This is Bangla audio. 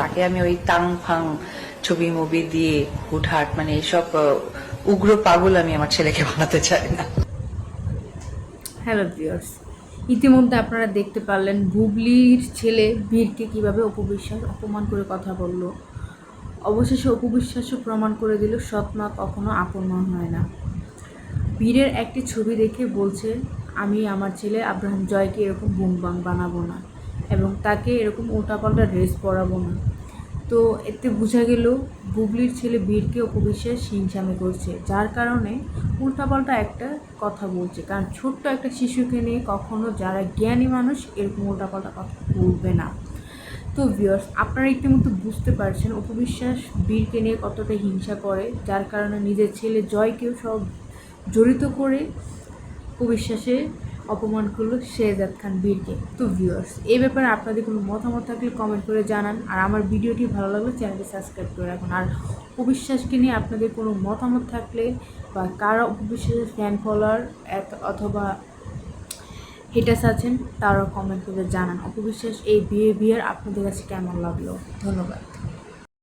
তাকে আমি ওই তাং ফাং ছবি মুভি দিয়ে, হুটহাট মানে এসব উগ্র পাগল আমি আমার ছেলেকে বানাতে চাই না। হ্যালো ভিউয়ার্স ইতিমধ্যে আপনারা দেখতে পারলেন বুবলির ছেলে বীরকে কীভাবে অপবিশ্বাস অপমান করে কথা বলল। অবশেষে অপবিশ্বাসও প্রমাণ করে দিল সৎ মা কখনো আপন হয় না। বীরের একটি ছবি দেখে বলছে, আমি আমার ছেলে আব্রাহাম জয়কে এরকম বুমবাং বানাবো না। এবং তাকে এরকম উল্টাপাল্টা ড্রেস পরাবো না। তো এতে বোঝা গেল বুবলির ছেলে বীরকে অপবিশ্বাস হিংসামে করছে, যার কারণে উল্টাপাল্টা একটা কথা বলছে। কারণ ছোট্ট একটা শিশুকে নিয়ে কখনো যারা জ্ঞানী মানুষ এরকম উল্টাপাল্টা কথা বলবে না। তো ভিউয়ার্স আপনারা ইতিমধ্যে বুঝতে পারছেন অপবিশ্বাস বীরকে নিয়ে কতটা হিংসা করে, যার কারণে নিজের ছেলে জয়কেও সব জড়িত করে অপবিশ্বাসে অপমান করল শেহজাদ খান বীরকে। তো ভিউয়ার্স এই ব্যাপারে আপনাদের কোনো মতামত থাকলে কমেন্ট করে জানান। আর আমার ভিডিওটি ভালো লাগলে চ্যানেলটি সাবস্ক্রাইব করে রাখুন। আর অপবিশ্বাসকে নিয়ে আপনাদের কোনো মতামত থাকলে বা কারা অপবিশ্বাসের ফ্যান ফলোয়ার অথবা হেটাস আছেন, তারাও কমেন্ট করে জানান। অপবিশ্বাস এই বিহেভিয়ার আপনাদের কাছে কেমন লাগল? ধন্যবাদ।